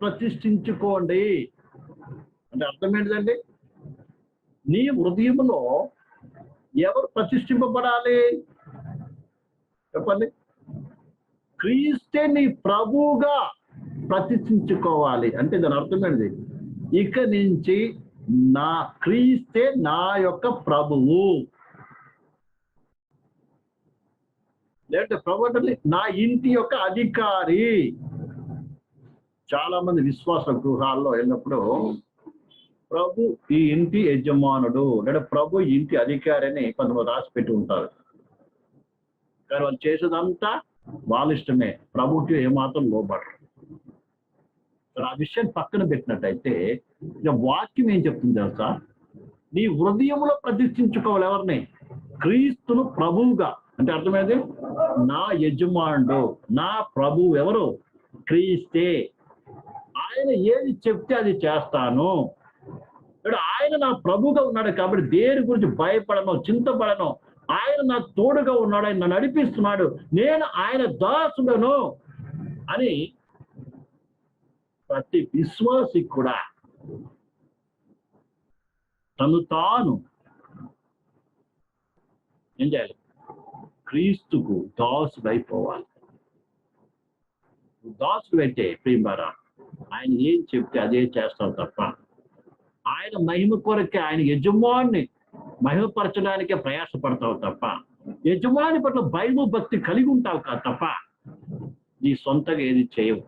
ప్రతిష్ఠించుకోండి. అంటే అర్థం ఏంటిదండి? నీ హృదయంలో ఎవరు ప్రతిష్ఠింపబడాలి? చెప్పండి. క్రీస్తే నీ ప్రభువుగా ప్రతిష్ఠించుకోవాలి. అంటే దాని అర్థం ఇక నుంచి నా క్రీస్తే నా యొక్క ప్రభువు. లేదంటే ప్రభు అంటే నా ఇంటి యొక్క అధికారి. చాలా మంది విశ్వాస గృహాల్లో వెళ్ళినప్పుడు ప్రభు ఈ ఇంటి యజమానుడు లేదా ప్రభు ఇంటి అధికారి అని కొంతమంది రాసి పెట్టి ఉంటారు. కానీ వాళ్ళు చేసేదంతా వాళ్ళ ఇష్టమే ప్రభుకి ఏమాత్రం లోబడరు. ఆ విషయం పక్కన పెట్టినట్టయితే వాక్యం ఏం చెప్తుంది తెలుసా? నీ హృదయంలో ప్రతిష్ఠించుకోవాలి ఎవరిని? క్రీస్తును ప్రభువుగా. అంటే అర్థమైంది నా యజమానుడు నా ప్రభువు ఎవరు? క్రీస్తే. ఆయన ఏది చెప్తే అది చేస్తాను. ఆయన నా ప్రభుగా ఉన్నాడు కాబట్టి దేని గురించి భయపడను చింతపడను. ఆయన నా తోడుగా ఉన్నాడు ఆయన నన్ను నడిపిస్తున్నాడు. నేను ఆయన దాసుడను అని ప్రతి విశ్వాసి కూడా తను తాను ఏం చేయాలి? క్రీస్తుకు దాసుడైపోవాలి. దాసుడు అయితే ప్రియమారా ఆయన ఏం చెప్తే అదే చేస్తావు తప్ప ఆయన మహిమ కొరకే ఆయన యజమాన్ని మహిమపరచడానికే ప్రయాసపడతావు తప్ప యజమాని పట్ల భయము భక్తి కలిగి ఉంటావు కా తప్ప నీ సొంతగా ఏది చేయవు.